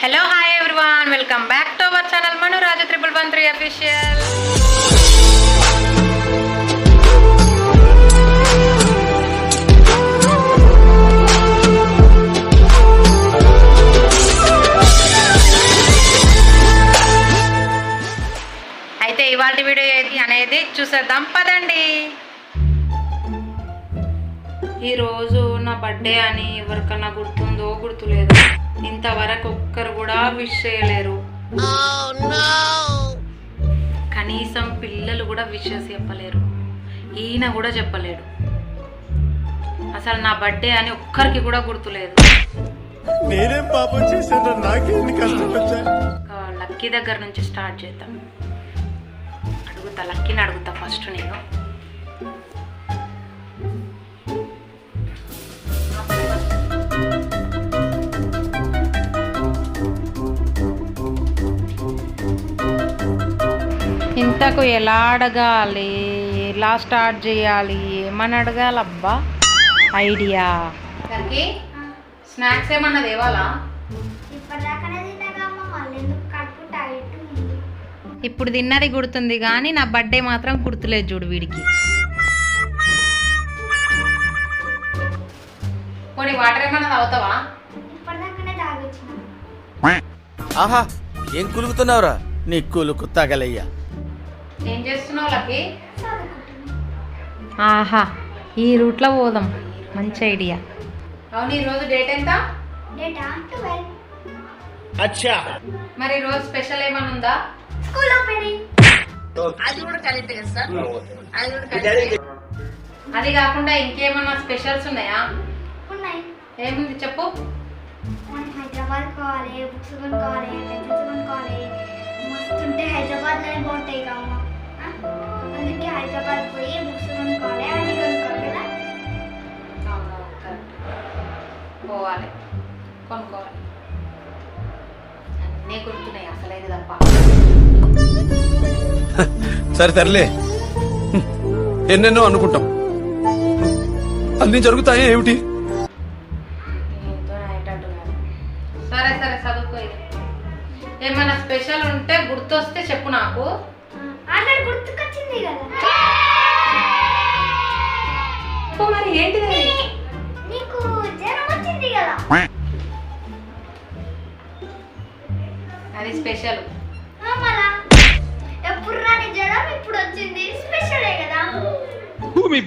Hello hi everyone welcome back to our channel Manu Raju triple one three official అయితే ఇవాళ video ఏది అనేది చూసేద్దాం. పదండి. ఈరోజు నా బర్త్డే అని ఎవరికన్నా గుర్తుందో గుర్తులేదో? ఇంతవరకు ఒక్కరు కూడా విష్ చేయలేరు. కనీసం పిల్లలు కూడా విషెస్ చెప్పలేరు. ఈయన కూడా చెప్పలేడు. అసలు నా బర్త్డే అని ఒక్కరికి కూడా గుర్తులేదు. నేనేం పాపం చేశాను నాకేంది కష్టం వచ్చా ఒక లక్కీ దగ్గర నుంచి స్టార్ట్ చేద్దాం. అడుగుతా లక్కీని అడుగుతా ఫస్ట్ నేను. ఇంతకు ఎలా అడగాలి? ఎలా స్టార్ట్ చేయాలి? ఏమని అడగాలబ్బా? ఐడియా. స్నాక్స్ ఏమన్నా తేవాలా? ఇప్పుడు తిన్నది గుర్తుంది కానీ నా బర్త్డే మాత్రం గుర్తులేదు చూడు వీడికి. వాటర్ ఏమన్నా తాగుతావా? ఆహా ఏం కులుకుతున్నావురా? నీ కులుకు తగలయ్యా. ఏం చేస్తున్నావు లకి ఆహా ఈ రూట్లో పోదాం. మంచి ఐడియా. అవును ఈరోజు డేట్ ఎంత? డేటా? ట్వెల్వ్. మరి ఈరోజు స్పెషల్ ఏమైనా ఉందా? School opening. అది కాకుండా ఇంకేమన్నా స్పెషల్స్ ఉన్నాయా? ఉన్నాయి. ఏముంది చెప్పు? మనం హైదరాబాద్ కావాలి బుక్స్ కొనుక్కోవాలి పెన్సిల్స్ కొనుక్కోవాలి. మస్తు ఉంటే హైదరాబాద్లోనే బాగుంటాయి కామ్మ అందుకే హైదరాబాద్ పోయి బుక్స్ కొనుక్కోవాలి కదా? correct. పోవాలి కొనుక్కోవాలి. అన్నీ గుర్తున్నాయి అసలేదు తప్ప. సరే తరలే ఎన్నెన్నో అనుకుంటాం. అన్ని జరుగుతాయి ఏమిటి. సరే సరే చదువుకో. ఏమైనా స్పెషల్ ఉంటే గుర్తొస్తే చెప్పు నాకు.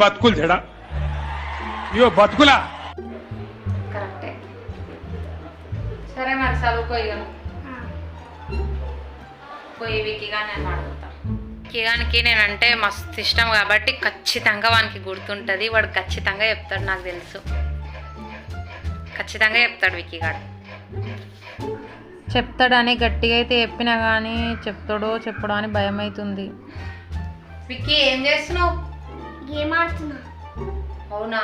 బతుకులు జడ. ఇయో బతుకులా? కరెక్టే. సరే మరి చదువుకో ఇక. పోయి నేను అడుగుతా నేనంటే మస్తు ఇష్టం కాబట్టి ఖచ్చితంగా వానికి గుర్తుంటుంది. వాడు ఖచ్చితంగా చెప్తాడు నాకు తెలుసు. ఖచ్చితంగా చెప్తాడు విక్కిగాడు. చెప్తాడని గట్టిగా అయితే చెప్పినా కానీ చెప్తాడో చెప్పడో అని భయం అవుతుంది విక్కీ ఏం చేస్తున్నావు? గేమ్ ఆడుతున్నా అవునా?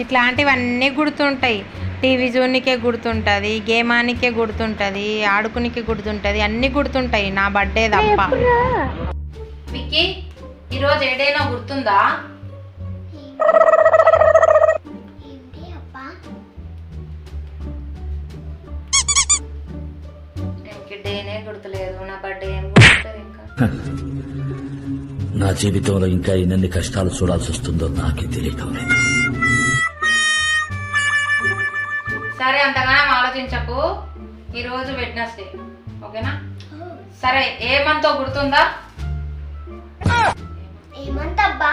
ఇట్లాంటివన్నీ గుర్తుంటాయి. టీవీ జోన్నికే గుర్తుంటుంది గేమ్ ఆనికే గుర్తుంటుంది ఆడుకునికే గుర్తుంటుంది అన్నీ గుర్తుంటాయి. నా బర్త్డే తప్ప విక్కీ ఈరోజు ఏడైనా గుర్తుందా? డేనే గుర్తులేదు నా బర్త్డే ఏం గుర్తుంది ఇంకా. నా జీవితంలో ఇంకా ఎన్నెన్ని కష్టాలు చూడాల్సి వస్తుందో నాకే తెలియటం లేదు. సరే అంతగానం ఆలోచించకు. ఈరోజు వెడ్నెస్డే ఓకేనా? సరే ఏ మంతో గుర్తుందా? ఏమంతబ్బా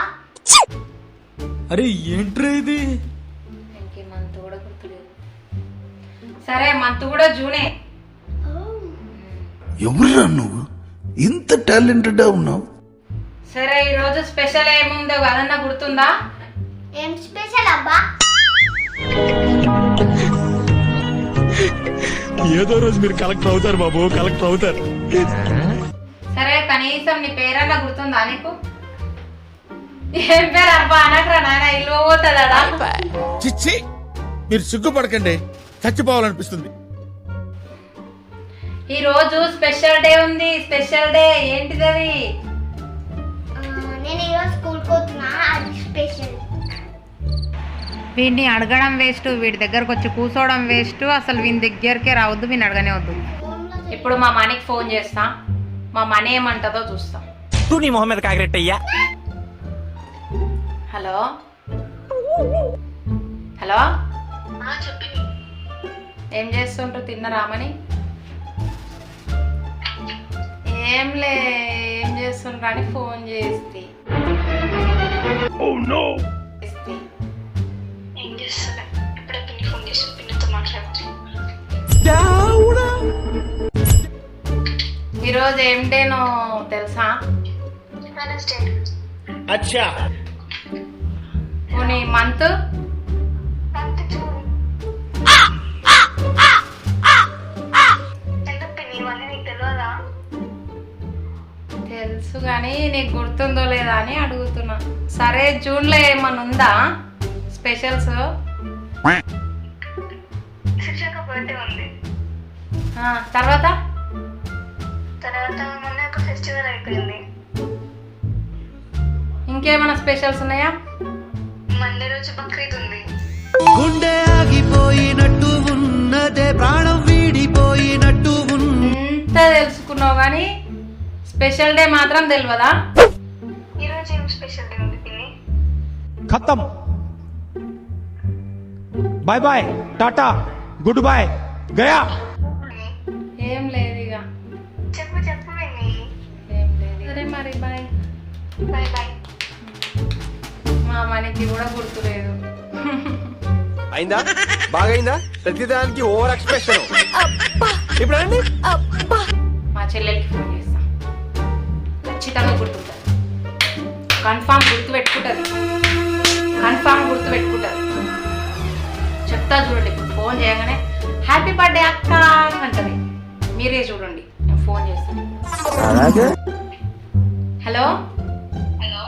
అరే ఏంట్రా ఇది? ఇంకే మంత్ కూడా గుర్తులేదు. సరే మంత్ కూడా జూనే. ఎవరురా నువ్వు? ఇంత టాలెంటెడ్ ఉన్నావు? సరే ఈరోజు స్పెషల్ ఏముందో అదన్నా గుర్తుందా? ఏం స్పెషల్ అబ్బా? ఏదో రోజు మీరు కలెక్టర్ అవుతారు బాబు కలెక్టర్ అవుతారు. సరే కనీసం నీ పేరన్నా గుర్తుందా నీకు? ఏం పేరు అబ్బా? అనకరా నాయన ఇల్లు పోతుందా చిచ్చి మీరు సిగ్గుపడకండి. చచ్చిపోవాలనిపిస్తుంది. ఈ రోజు స్పెషల్ డే ఉంది స్పెషల్ డే ఏంటిది నేను ఈరోజు స్కూల్ పోతున్నా అది స్పెషల్. వీడిని అడగడం వేస్ట్ వీడి దగ్గరకు వచ్చి కూర్చోవడం వేస్ట్ అసలు వీని దగ్గరికే రావద్దు వీని అడగనే వద్దు. ఇప్పుడు మా మనీకి ఫోన్ చేస్తా మా మనీ ఏమంటుందో చూస్తా. తూ నీ మొహం మీద కాకిరెట్టయ్యా హలో? హలో? ఏం చేస్తుంటారు తిన్నరామని ఏం లే ఏం చేస్తుండ్రు అని ఫోన్ చేస్తే చేస్తే. ఏం చేస్తలే ఇప్పుడే పిన్ని ఫోన్ చేసి పిన్నితో మాట్లాడుతుంది ఈరోజు ఏం డేనో తెలుసా అచ్చా పోనీ మంత్ కానీ నీకు గుర్తుందో లేదా అని అడుగుతున్నా. సరే జూన్లో ఏమన్నా ఉందా? స్పెషల్స్? తర్వాత? తర్వాత మొన్న ఒక ఫెస్టివల్ అయిపోయింది. ఇంకేమైనా స్పెషల్స్ ఉన్నాయా? మండే రోజు బక్రీద్ ఉంది. గుండె ఆగిపోయినట్టు ఉన్నదే ప్రాణం వీడిపోయినట్టు ఉన్న ఇంత తెలుసుకున్నావు కానీ స్పెషల్ డే మాత్రం తెలియదా ఈరోజు ఏం స్పెషల్ డే ఉంది పిన్ని? ఖతం. Bye bye tata good bye Gaya. ఏం లేదు ఇక చెప్పు చెప్పు ఏం లేదు. సరే మరి బాయ్ బాయ్ బాయ్ మా మనకి కూడా గుర్తులేదు. అయిందా? బాగైందా? ప్రతిదానికి ఓవర్ ఎక్స్ప్రెషన్. ఇప్పుడు అండి మా చెల్లెలకి ఫోన్ చేసి. ఖచ్చితంగా గుర్తుంటుంది. కన్ఫామ్ గుర్తు పెట్టుకుంటుంది కన్ఫామ్ గుర్తు పెట్టుకుంటుంది చెప్తా చూడండి ఇప్పుడు ఫోన్ చేయగానే హ్యాపీ బర్త్డే అక్క అంటది. మీరే చూడండి నేను ఫోన్ చేస్తాను హలో హలో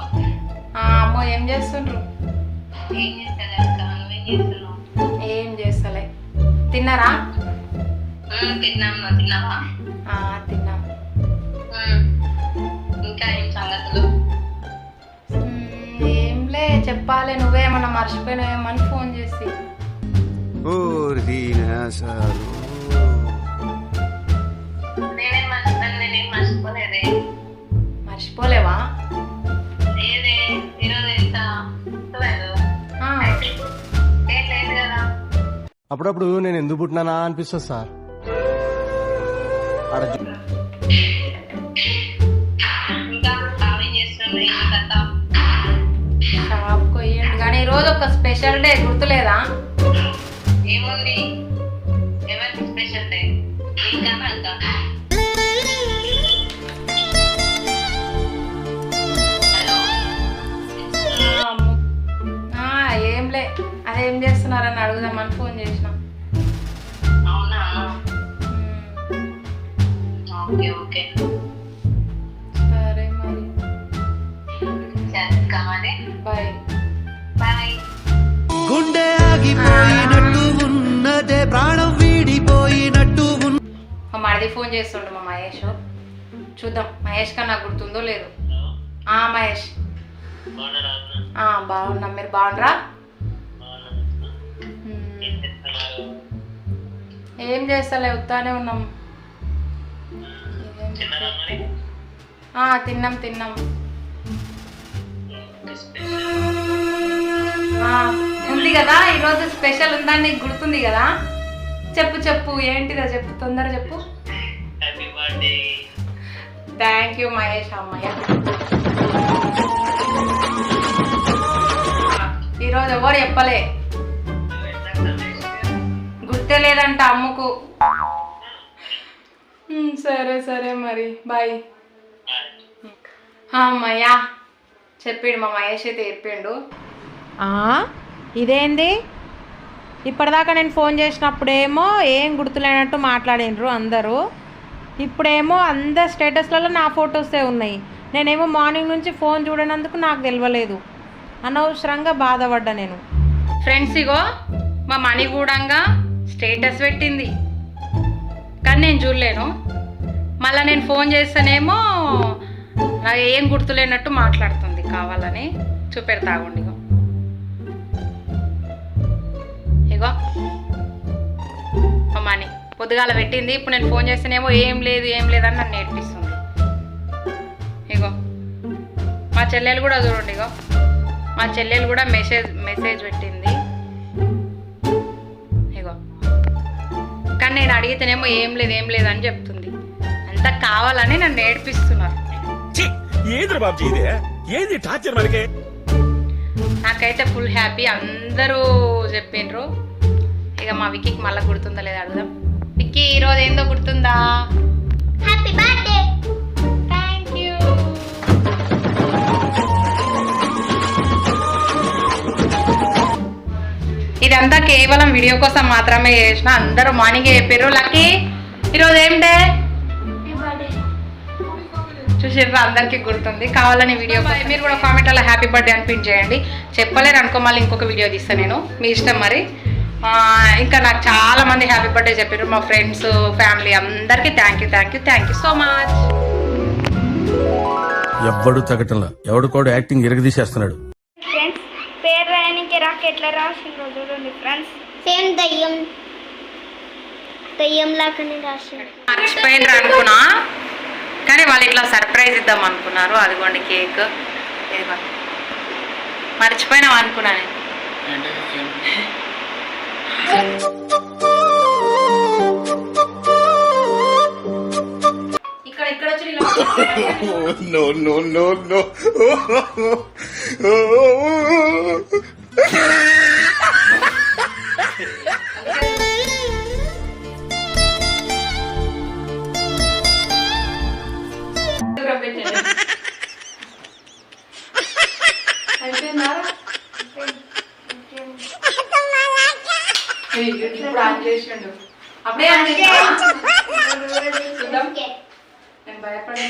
ఆ, అమ్మో ఏం చేస్తుండ్రు? ఏం చేస్తలే తిన్నారా? తిన్నాం తిన్నావా? ఆ, తిన్నాం. ఇంకా ఏం సంగతులు? ఏంలే చెప్పాలి నువ్వేమన్నా మర్చిపోయినావేమని ఫోన్ చేసి. నేనేం మర్చిపోయాను నేనేం మర్చిపోలేదే. మర్చిపోలేవా? లేదే ఈరోజు ఎంత లేదు ఆ, ఏం లేదు కదా. అప్పుడప్పుడు నేను ఎందుకు పుట్టినానా అనిపిస్తుంది సార్. ఆడ జు- ఒక స్పెషల్ డే గుర్తులేదా? ఏముంది? ఎవరికి స్పెషల్ డే ఇంకా అంత ఏంలే. అదేం చేస్తున్నారని అడుగుదామని ఫోన్ చేసిన. అవునా? ఓకే. ఆగిపోయినట్టు ఉన్నదే ప్రాణం వీడిపోయినట్టు మా మరిది ఫోన్ చేస్తుండు మా మహేష్. చూద్దాం మహేష్ కన్నా గుర్తుందో లేదు. ఆ మహేష్. ఆ, బాగున్నాం మీరు బాగుండ్రా? ఏం చేస్తలే ఉత్తానే ఉన్నాం. తిన్నాం తిన్నాం. ఉంది కదా ఈరోజు స్పెషల్ ఉందని నీకు గుర్తుంది కదా? చెప్పు చెప్పు ఏంటిదో చెప్పు తొందర చెప్పు. థ్యాంక్ యూ మహేష్ అమ్మయ్య. ఈరోజు ఎవరు చెప్పలే? గుర్తే లేదంట అమ్ముకు. సరే సరే మరి. బాయ్ అమ్మయ్యా. చెప్పిండు మా మహేష్ అయితే చెప్పిండు. ఇదేంది? ఇప్పటిదాకా నేను ఫోన్ చేసినప్పుడేమో ఏం గుర్తులేనట్టు మాట్లాడినరు అందరూ. ఇప్పుడేమో అందరు స్టేటస్లలో నా ఫొటోసే ఉన్నాయి. నేనేమో మార్నింగ్ నుంచి ఫోన్ చూడనందుకు నాకు తెలియలేదు అనవసరంగా బాధపడ్డా నేను. ఫ్రెండ్స్ ఇగో మా మణి కూడంగా స్టేటస్ పెట్టింది. కానీ నేను చూడలేను. మళ్ళీ నేను ఫోన్ చేస్తేనేమో నాకు ఏం గుర్తులేనట్టు మాట్లాడుతుంది. కావాలని చూపెడతాగుండి ఇగో. ఇగో. మనీ. పొద్దుగాల పెట్టింది ఇప్పుడు నేను ఫోన్ చేస్తేనేమో ఏం లేదు ఏం లేదని నన్ను నేర్పిస్తుంది ఇగో. మా చెల్లెలు కూడా చూడండి ఇగో. మా చెల్లెలు కూడా మెసేజ్ మెసేజ్ పెట్టింది. ఇగో. కానీ నేను అడిగితేనేమో ఏం లేదు ఏం లేదు అని చెప్తుంది. అంతా కావాలని నన్ను నేర్పిస్తున్నారు ఏది టార్చర్ మనకి? నాకైతే ఫుల్ హ్యాపీ అందరూ చెప్పిండ్రు. ఇక మా విక్కీకి మళ్ళీ గుర్తుందా లేదా అడుగుదాం. విక్కీ ఈరోజు ఏందో గుర్తుందా? హ్యాపీ బర్త్డే థ్యాంక్ యూ ఇదంతా కేవలం వీడియో కోసం మాత్రమే చేసిన. అందరూ మార్నింగ్ చెప్పారు లక్కీ ఈరోజు ఏం డే చూసిర్రా అందరికీ గుర్తుంది. కావాలని వీడియో మీరు కూడా కామెంట్ అలా హ్యాపీ బర్త్డే అనిపించేయండి చెప్పలేరు అనుకో మళ్ళీ ఇంకొక వీడియో తీస్తాను నేను. మీ ఇష్టం మరి. ఇంకా నాకు చాలా మంది హ్యాపీ బర్త్డే చెప్పారు మా ఫ్రెండ్స్ ఫ్యామిలీ అందరికీ thank you thank you thank you so much ఎవ్వడు తగ్గటంలా. ఎవడు కూడా యాక్టింగ్ ఇరగదీసేస్తున్నాడు. ఫ్రెండ్స్ పేరు రాయడానికి రాక ఎట్లా రాసిండ్రో చూడండి ఫ్రెండ్స్ సేమ్ దయ్యం. దయ్యం లాగానే రాసిండు మర్చిపోయినరు అనుకున్నా? కానీ వాళ్ళు ఇట్లా సర్ప్రైజ్ ఇద్దాం అనుకున్నారు. అదిగోండి కేక్. మర్చిపోయినాం అనుకున్నా నేను. ఇక్కడ ఇక్కడ వచ్చి చేసిండు అప్పుడే. చూద్దాం. నేను భయపడే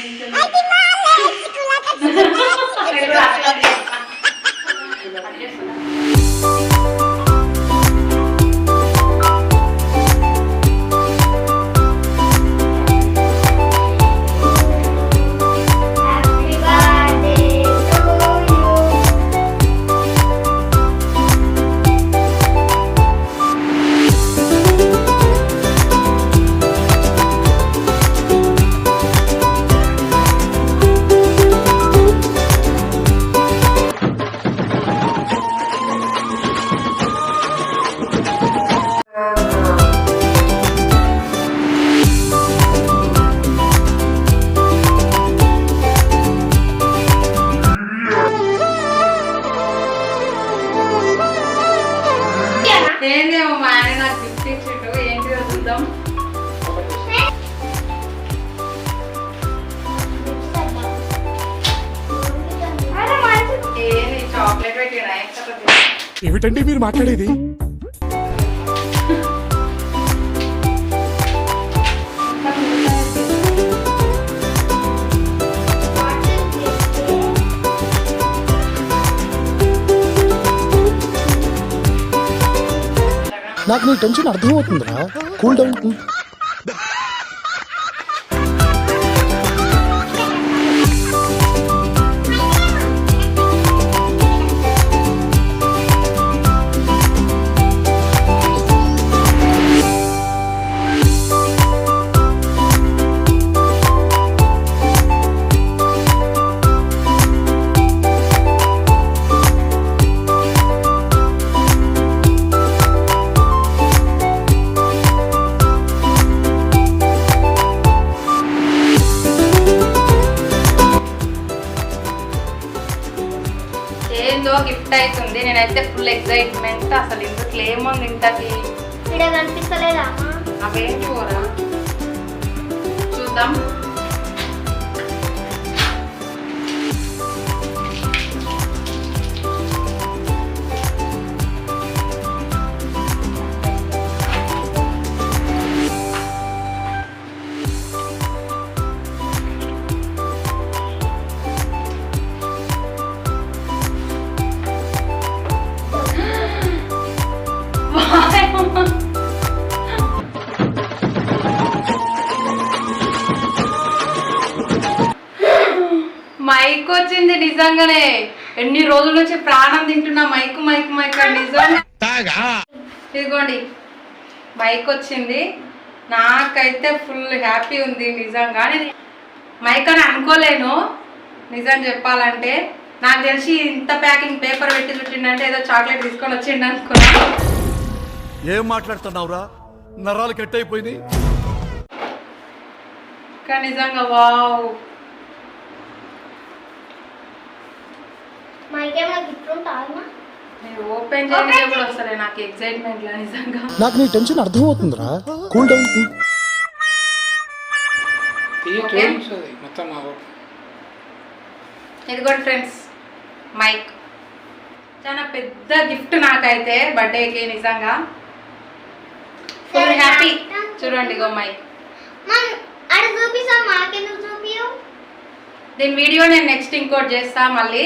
ఏంటండి మీరు మాట్లాడేది. నాకు నీ టెన్షన్ అర్థమవుతుందిరా. Cool down. నేనైతే ఫుల్ ఎక్సైట్మెంట్ అసలు ఇందుకు ఏముంది ఇంతకి? ఇక్కడ కనిపిస్తలేదా అవేంటి పోరా? చూద్దాం. ఎన్ని రోజుల నుంచి ప్రాణం తింటున్నా? మైక్ మైక్ మైక్ నిజం ఇదిగోండి. మైక్ వచ్చింది. నాకైతే ఫుల్ హ్యాపీ ఉంది నిజంగా. ఇది మైక్ అని అనుకోలేను. నిజం చెప్పాలంటే నాకు తెలిసి ఇంత ప్యాకింగ్ పేపర్ పెట్టి చుట్టిండంటే ఏదో చాక్లెట్ తీసుకొని వచ్చిండు అనుకున్నా. ఏం మాట్లాడుతున్నావురా? నరాలు కట్ అయిపోయింది కానీ నిజంగా వావ్ మైకేమో గిఫ్ట్ ఉంటుందా మీరు ఓపెన్ చేయడానికి కూడా వస్తలే? నాకు ఎక్సైట్మెంట్ లా నిజంగా. నాకు నీ టెన్షన్ అర్థమవుతుందిరా. కూల్ డౌన్ మొత్తం ఇదిగోండి ఫ్రెండ్స్ మైక్ చాలా పెద్ద గిఫ్ట్ నాకైతే బర్త్డేకి నిజంగా. ఫుల్ హ్యాపీ చూడండి ఇగో మైక్ దీని వీడియో నేను నెక్స్ట్ ఇంకోటి చేస్తా మళ్ళీ?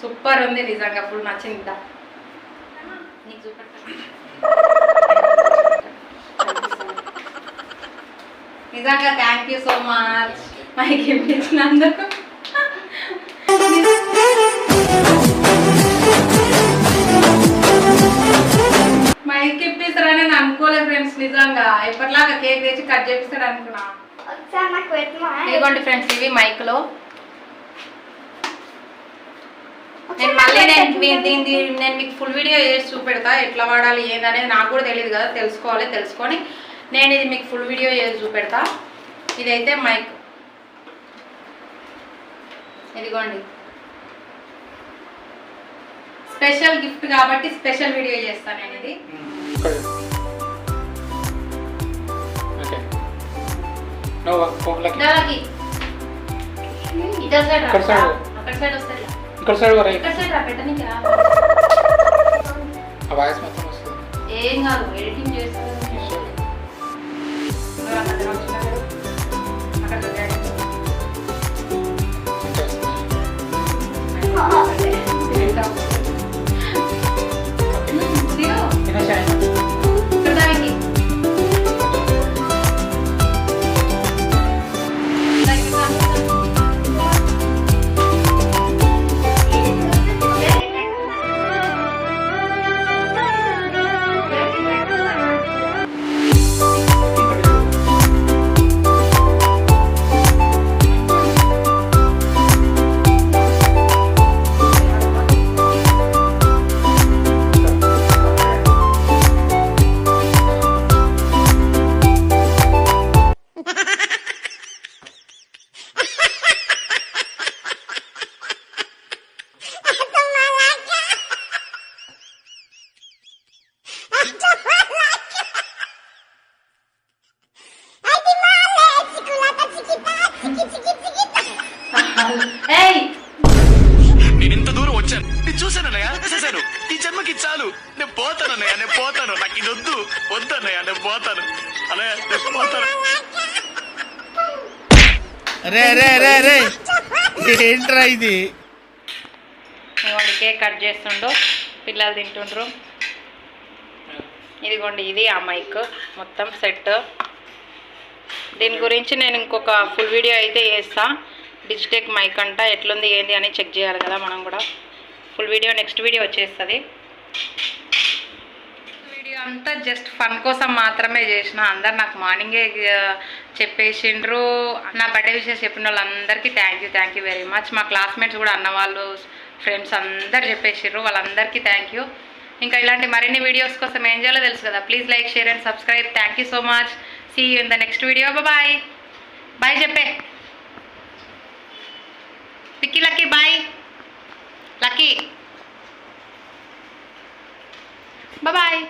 సూపర్ ఉంది నిజంగా ఫుల్ నచ్చింది. నీకు. నిజంగా thank you so much mike ఇప్పించినందుకు నేను అనుకోలేదు ఫ్రెండ్స్ నిజంగా. ఎప్పటిలాగా కేక్ తెచ్చి కట్ చేపిస్తాడు అనుకున్నా. ఇదిగోండి ఫ్రెండ్స్ ఇవి మైక్లో. నేను మళ్ళీ నేను మీ- దీని దీని- నేను మీకు ఫుల్ వీడియో చేసి చూపెడతా. ఎట్లా వాడాలి ఏందనేది నాకు కూడా తెలియదు కదా తెలుసుకోవాలి తెలుసుకొని నేను ఇది మీకు ఫుల్ వీడియో చేసి చూపెడతా. ఇదైతే మైక్. ఇదిగోండి. స్పెషల్ గిఫ్ట్ కాబట్టి స్పెషల్ వీడియో చేస్తాను నేను ఇది ఇక్కడ సైడ్ వస్తుంది. ఇక్కడ సైడ్ వరకు ఇక్కడ సైడ్ రా పెట్టనీకి రా. ఆ వాయిస్ మొత్తం వస్తుంది. ఏం కాదు ఎడిటింగ్ అక్కడ. నేను ఇంత దూరం వచ్చాను. నేను చూశానన్నయ్య చూశాను. ఈ జన్మకి చాలు. నేను పోతానన్నయ్య నేను పోతాను. నాకు ఇది వద్దు. వద్దన్నయ్య నేను పోతాను. అన్నయ్య నేను పోతాను. రే రే రే రే. ఏంట్రా ఇది? ఇదిగోండి కేక్ కట్ చేస్తుండు. పిల్లలు తింటుండ్రు. ఇదిగోండి ఇది ఆ మైక్. మొత్తం సెట్. దీని గురించి నేను ఇంకొక ఫుల్ వీడియో అయితే చేస్తా. డిజిటెక్ మైక్ అంట ఎట్లుంది ఏంది అని చెక్ చేయాలి కదా మనం కూడా. ఫుల్ వీడియో నెక్స్ట్ వీడియో వచ్చేస్తుంది. వీడియో అంతా జస్ట్ ఫన్ కోసం మాత్రమే చేసిన. అందరు నాకు మార్నింగే చెప్పేసిండ్రు. నా బర్త్డే విషయాలు చెప్పిన వాళ్ళందరికీ thank you thank you very much మా క్లాస్మేట్స్ కూడా అన్న వాళ్ళు ఫ్రెండ్స్ అందరు చెప్పేసిండ్రు. వాళ్ళందరికీ థ్యాంక్ యూ ఇంకా ఇలాంటి మరిన్ని వీడియోస్ కోసం ఏం చేయాలో తెలుసు కదా. Please like share and subscribe thank you so much see you in the next video bye bye చెప్పే పిక్కి లక్కీ బాయ్ లక్కీ బాయ్